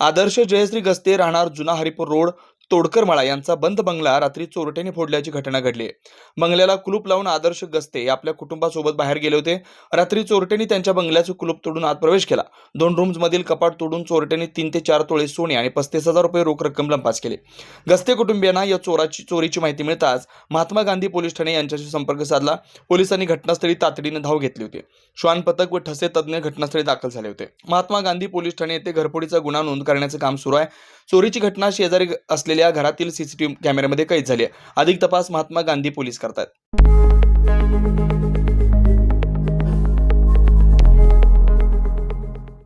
आदर्श जयश्री गस्ते राहणार जुना हरिपूर रोड. तोडकरमाळा यांचा बंद बंगला रात्री चोरट्याने फोडल्याची घटना घडली. बंगल्याला कुलूप लावून आदर्श गस्ते आपल्या कुटुंबासोबत बाहेर गेले होते. रात्री चोरट्यांनी त्यांच्या बंगल्याचं कुलूप तोडून आत प्रवेश केला. दोन रूम्समधील कपाट तोडून चोरट्यांनी तीन ते चार तोळे सोने आणि पस्तीस हजार रुपये रोख रक्कम लंपास केली. गस्ते कुटुंबियांना या चोराची चोरीची माहिती मिळताच महात्मा गांधी पोलीस ठाणे यांच्याशी संपर्क साधला. पोलिसांनी घटनास्थळी तातडीने धाव घेतली होती. श्वान पथक व ठसे तज्ज्ञ घटनास्थळी दाखल झाले होते. महात्मा गांधी पोलीस ठाणे येथे घरफोडीचा गुन्हा नोंद करण्याचं काम सुरू आहे. चोरीची घटना शेजारी असलेल्या या घरातील सीसीटीव्ही कॅमेऱ्यामध्ये कैद झाली अधिक तपास महात्मा गांधी पोलीस करतात